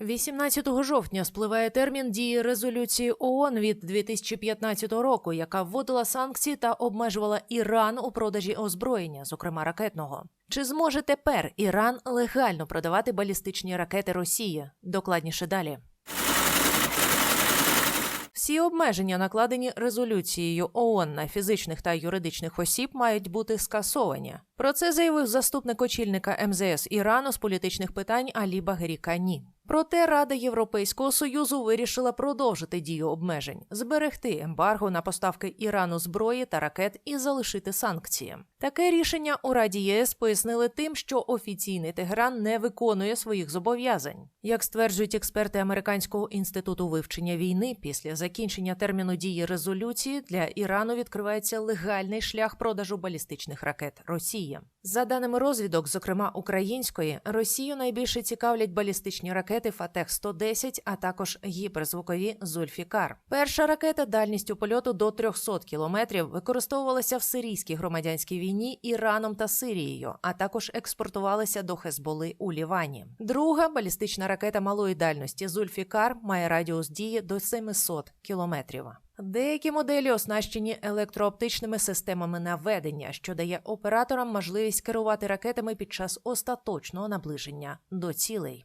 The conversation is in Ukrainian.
18 жовтня спливає термін дії резолюції ООН від 2015 року, яка вводила санкції та обмежувала Іран у продажі озброєння, зокрема ракетного. Чи зможе тепер Іран легально продавати балістичні ракети Росії? Докладніше далі. Всі обмеження, накладені резолюцією ООН на фізичних та юридичних осіб, мають бути скасовані. Про це заявив заступник очільника МЗС Ірану з політичних питань Алі Багері Кані. Проте Рада Європейського союзу вирішила продовжити дію обмежень, зберегти ембарго на поставки Ірану зброї та ракет і залишити санкції. Таке рішення у Раді ЄС пояснили тим, що офіційний Тегеран не виконує своїх зобов'язань. Як стверджують експерти Американського інституту вивчення війни, після закінчення терміну дії резолюції для Ірану відкривається легальний шлях продажу балістичних ракет Росії. За даними розвідок, зокрема української, Росію найбільше цікавлять балістичні ракети Фатех 110 а також гіперзвукові Зульфікар. Перша ракета дальністю польоту до 300 кілометрів використовувалася в сирійській громадянській війні Іраном та Сирією, а також експортувалася до Хезболи у Лівані. Друга балістична ракета малої дальності Зульфікар має радіус дії до 700 кілометрів. Деякі моделі оснащені електрооптичними системами наведення, що дає операторам можливість керувати ракетами під час остаточного наближення до цілей.